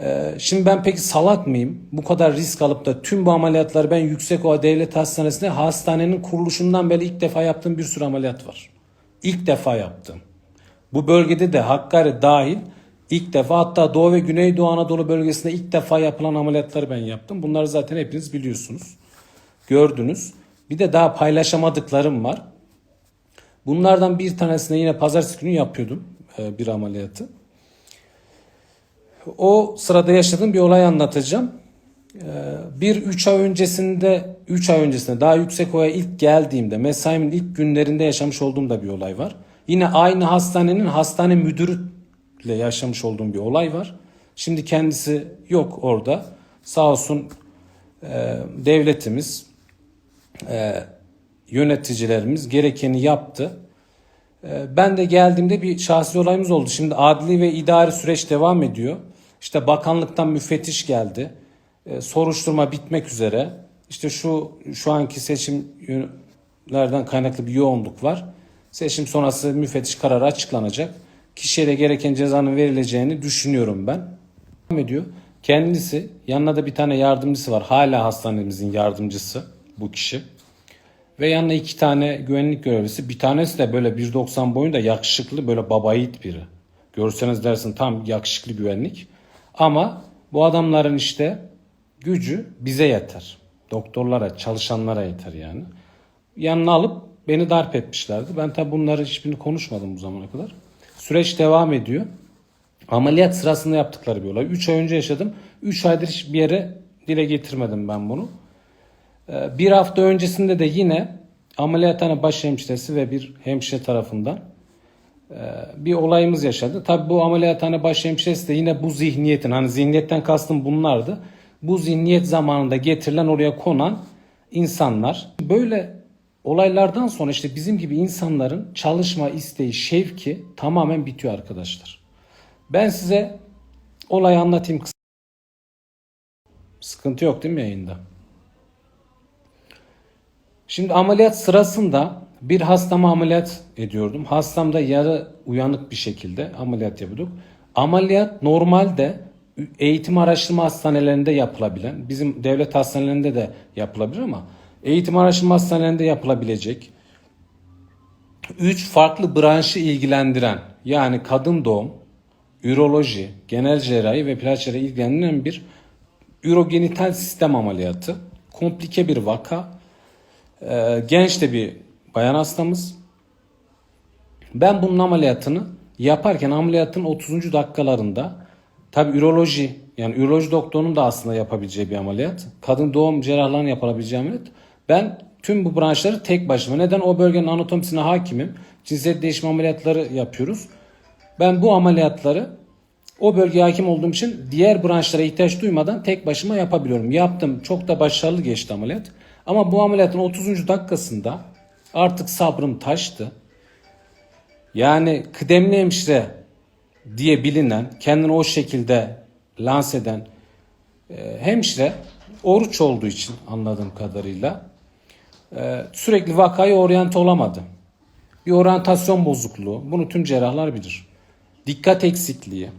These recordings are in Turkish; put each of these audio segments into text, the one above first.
Ee, şimdi ben peki salak mıyım? Bu kadar risk alıp da tüm bu ameliyatları ben Yüksekova Devlet Hastanesi'nde hastanenin kuruluşundan beri ilk defa yaptığım bir sürü ameliyat var. İlk defa yaptım. Bu bölgede de Hakkari dahil ilk defa hatta Doğu ve Güneydoğu Anadolu bölgesinde ilk defa yapılan ameliyatları ben yaptım. Bunları zaten hepiniz biliyorsunuz. Gördünüz. Bir de daha paylaşamadıklarım var. Bunlardan bir tanesini yine pazartesi günü yapıyordum e, bir ameliyatı. O sırada yaşadığım bir olay anlatacağım. Ee, Bir üç ay öncesinde, üç ay öncesinde daha yüksek oya ilk geldiğimde mesaimin ilk günlerinde yaşamış olduğum da bir olay var. Yine aynı hastanenin hastane müdürüyle yaşamış olduğum bir olay var. Şimdi kendisi yok orada. Sağ olsun e, devletimiz, e, yöneticilerimiz gerekeni yaptı. Ee, Ben de geldiğimde bir şahsi olayımız oldu. Şimdi adli ve idari süreç devam ediyor. İşte bakanlıktan müfettiş geldi. Ee, Soruşturma bitmek üzere. İşte şu şu anki seçimlerden kaynaklı bir yoğunluk var. Seçim sonrası müfettiş kararı açıklanacak. Kişiye de gereken cezanın verileceğini düşünüyorum ben. Devam ediyor. Kendisi yanına da bir tane yardımcısı var. Hala hastanemizin yardımcısı bu kişi. Ve yanına iki tane güvenlik görevlisi. Bir tanesi de böyle 1.90 boyunda yakışıklı böyle baba yiğit biri. Görseniz dersin tam yakışıklı güvenlik. Ama bu adamların işte gücü bize yeter. Doktorlara, çalışanlara yeter yani. Yanına alıp beni darp etmişlerdi. Ben tabi bunları hiçbirini konuşmadım bu zamana kadar. Süreç devam ediyor. Ameliyat sırasında yaptıkları bir olay. 3 ay önce yaşadım. 3 aydır hiçbir yere dile getirmedim ben bunu. Ee, Bir hafta öncesinde de yine ameliyathane baş hemşiresi ve bir hemşire tarafından bir olayımız yaşadı. Tabi bu ameliyathane baş hemşiresi de yine bu zihniyetin hani zihniyetten kastım bunlardı. Bu zihniyet zamanında getirilen oraya konan insanlar böyle olaylardan sonra işte bizim gibi insanların çalışma isteği, şevki tamamen bitiyor arkadaşlar. Ben size olayı anlatayım kısa. Sıkıntı yok değil mi yayında? Şimdi ameliyat sırasında bir hastama ameliyat ediyordum. Hastam da yarı uyanık bir şekilde ameliyat yapıyorduk. Ameliyat normalde eğitim araştırma hastanelerinde yapılabilen, bizim devlet hastanelerinde de yapılabilir ama eğitim araştırma hastanelerinde yapılabilecek üç farklı branşı ilgilendiren yani kadın doğum, üroloji, genel cerrahi ve plaj cerrahi ilgilendiren bir ürogenital sistem ameliyatı. Komplike bir vaka. Genç de bir bayan hastamız. Ben bunun ameliyatını yaparken ameliyatın 30. dakikalarında tabi üroloji yani üroloji doktorunun da aslında yapabileceği bir ameliyat. Kadın doğum cerrahlarının yapabileceği ameliyat. Ben tüm bu branşları tek başıma neden o bölgenin anatomisine hakimim. Cinsiyet değişimi ameliyatları yapıyoruz. Ben bu ameliyatları o bölgeye hakim olduğum için diğer branşlara ihtiyaç duymadan tek başıma yapabiliyorum. Yaptım. Çok da başarılı geçti ameliyat. Ama bu ameliyatın 30. dakikasında artık sabrım taştı. Yani kıdemli hemşire diye bilinen, kendini o şekilde lanse eden e, hemşire oruç olduğu için anladığım kadarıyla e, sürekli vakayı oryante olamadı. Bir oryantasyon bozukluğu. Bunu tüm cerrahlar bilir. Dikkat eksikliği.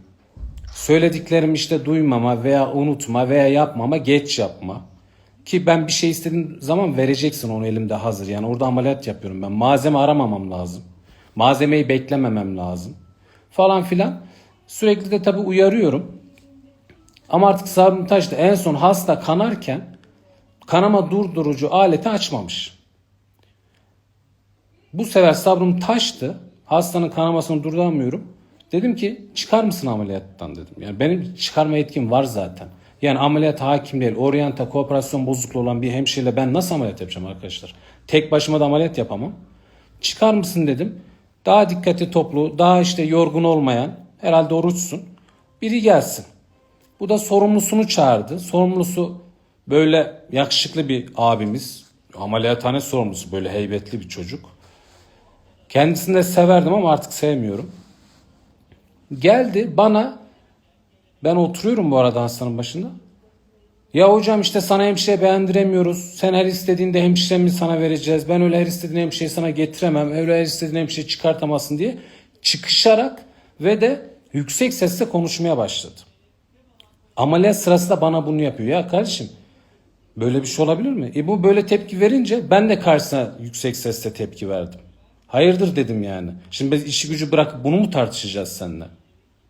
Söylediklerimi işte duymama veya unutma veya yapmama, geç yapma. Ki ben bir şey istediğim zaman vereceksin onu elimde hazır. Yani orada ameliyat yapıyorum ben. Malzeme aramamam lazım. Malzemeyi beklememem lazım. Falan filan. Sürekli de tabii uyarıyorum. Ama artık sabrım taştı. En son hasta kanarken kanama durdurucu aleti açmamış. Bu sefer sabrım taştı. Hastanın kanamasını durduramıyorum. Dedim ki çıkar mısın ameliyattan dedim. Yani benim çıkarma yetkim var zaten. Yani ameliyat hakim değil. Oryanta kooperasyon bozukluğu olan bir hemşireyle ben nasıl ameliyat yapacağım arkadaşlar? Tek başıma da ameliyat yapamam. Çıkar mısın dedim. Daha dikkati toplu, daha işte yorgun olmayan, herhalde oruçsun. Biri gelsin. Bu da sorumlusunu çağırdı. Sorumlusu böyle yakışıklı bir abimiz. Ameliyathane sorumlusu böyle heybetli bir çocuk. Kendisini de severdim ama artık sevmiyorum. Geldi bana ben oturuyorum bu arada hastanın başında. Ya hocam işte sana hemşire beğendiremiyoruz. Sen her istediğinde hemşiremi sana vereceğiz. Ben öyle her istediğin hemşireyi sana getiremem. Öyle her istediğin hemşire çıkartamazsın diye çıkışarak ve de yüksek sesle konuşmaya başladı. Ameliyat sırasında bana bunu yapıyor. Ya kardeşim böyle bir şey olabilir mi? E bu böyle tepki verince ben de karşısına yüksek sesle tepki verdim. Hayırdır dedim yani. Şimdi biz işi gücü bırakıp bunu mu tartışacağız seninle?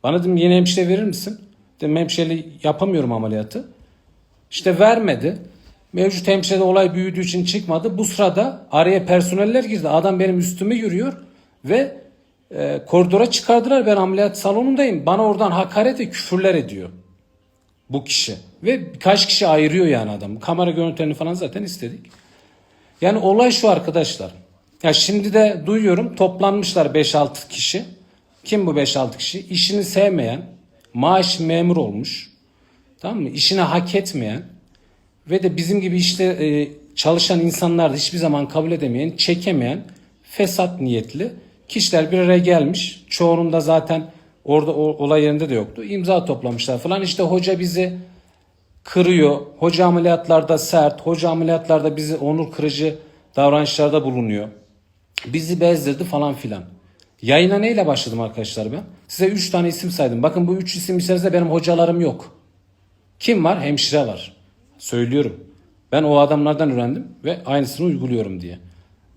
Bana dedim yeni hemşire verir misin? Dedim hemşireyle yapamıyorum ameliyatı. İşte vermedi. Mevcut hemşirede olay büyüdüğü için çıkmadı. Bu sırada araya personeller girdi. Adam benim üstüme yürüyor ve e, koridora çıkardılar. Ben ameliyat salonundayım. Bana oradan hakaret ve küfürler ediyor bu kişi. Ve birkaç kişi ayırıyor yani adam. Kamera görüntülerini falan zaten istedik. Yani olay şu arkadaşlar. Ya şimdi de duyuyorum toplanmışlar 5-6 kişi. Kim bu 5-6 kişi? İşini sevmeyen, maaş memur olmuş. Tamam mı? İşini hak etmeyen ve de bizim gibi işte e, çalışan insanlar da hiçbir zaman kabul edemeyen, çekemeyen, fesat niyetli kişiler bir araya gelmiş. Çoğunun da zaten orada o, olay yerinde de yoktu. İmza toplamışlar falan. İşte hoca bizi kırıyor. Hoca ameliyatlarda sert. Hoca ameliyatlarda bizi onur kırıcı davranışlarda bulunuyor. Bizi bezdirdi falan filan. Yayına neyle başladım arkadaşlar ben? Size 3 tane isim saydım. Bakın bu 3 isim içerisinde benim hocalarım yok. Kim var? Hemşire var. Söylüyorum. Ben o adamlardan öğrendim ve aynısını uyguluyorum diye.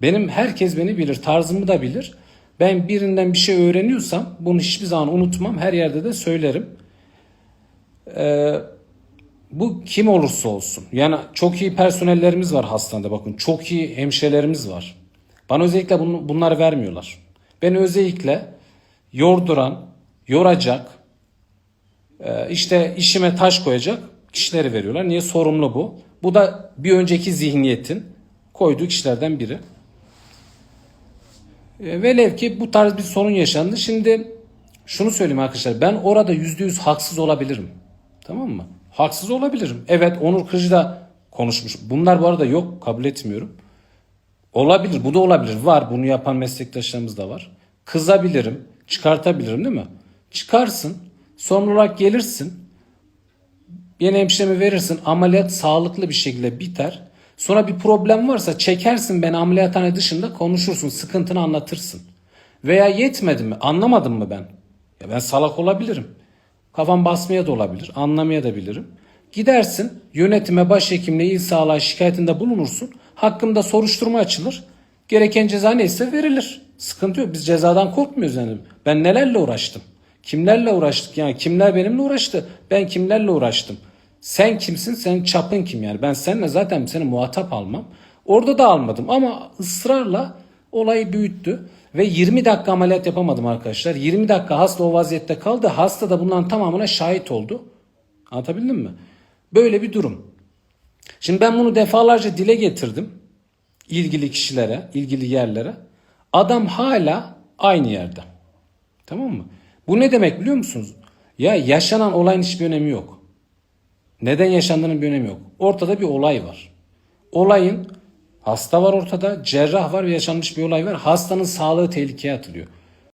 Benim herkes beni bilir. Tarzımı da bilir. Ben birinden bir şey öğreniyorsam bunu hiçbir zaman unutmam. Her yerde de söylerim. Ee, bu kim olursa olsun. Yani çok iyi personellerimiz var hastanede bakın. Çok iyi hemşirelerimiz var. Bana özellikle bunu, bunları vermiyorlar. Beni özellikle yorduran, yoracak, e, işte işime taş koyacak kişileri veriyorlar. Niye? Sorumlu bu. Bu da bir önceki zihniyetin koyduğu kişilerden biri. E, Velev ki bu tarz bir sorun yaşandı. Şimdi şunu söyleyeyim arkadaşlar. Ben orada yüzde yüz haksız olabilirim. Tamam mı? Haksız olabilirim. Evet Onur Kırıcı da konuşmuş. Bunlar bu arada yok. Kabul etmiyorum. Olabilir. Bu da olabilir. Var. Bunu yapan meslektaşlarımız da var. Kızabilirim. Çıkartabilirim değil mi? Çıkarsın. Sorumlu olarak gelirsin. Yeni hemşiremi verirsin. Ameliyat sağlıklı bir şekilde biter. Sonra bir problem varsa çekersin beni ameliyathane dışında konuşursun. Sıkıntını anlatırsın. Veya yetmedi mi? Anlamadın mı ben? Ya ben salak olabilirim. Kafam basmaya da olabilir. Anlamaya da bilirim. Gidersin yönetime başhekimle il sağlığa şikayetinde bulunursun. Hakkında soruşturma açılır. Gereken ceza neyse verilir. Sıkıntı yok. Biz cezadan korkmuyoruz yani. Ben nelerle uğraştım? Kimlerle uğraştık yani? Kimler benimle uğraştı? Ben kimlerle uğraştım? Sen kimsin? Senin çapın kim yani? Ben seninle zaten seni muhatap almam. Orada da almadım ama ısrarla olayı büyüttü. Ve 20 dakika ameliyat yapamadım arkadaşlar. 20 dakika hasta o vaziyette kaldı. Hasta da bunların tamamına şahit oldu. Anlatabildim mi? Böyle bir durum. Şimdi ben bunu defalarca dile getirdim. ilgili kişilere, ilgili yerlere. Adam hala aynı yerde. Tamam mı? Bu ne demek biliyor musunuz? Ya yaşanan olayın hiçbir önemi yok. Neden yaşandığının bir önemi yok. Ortada bir olay var. Olayın hasta var ortada, cerrah var ve yaşanmış bir olay var. Hastanın sağlığı tehlikeye atılıyor.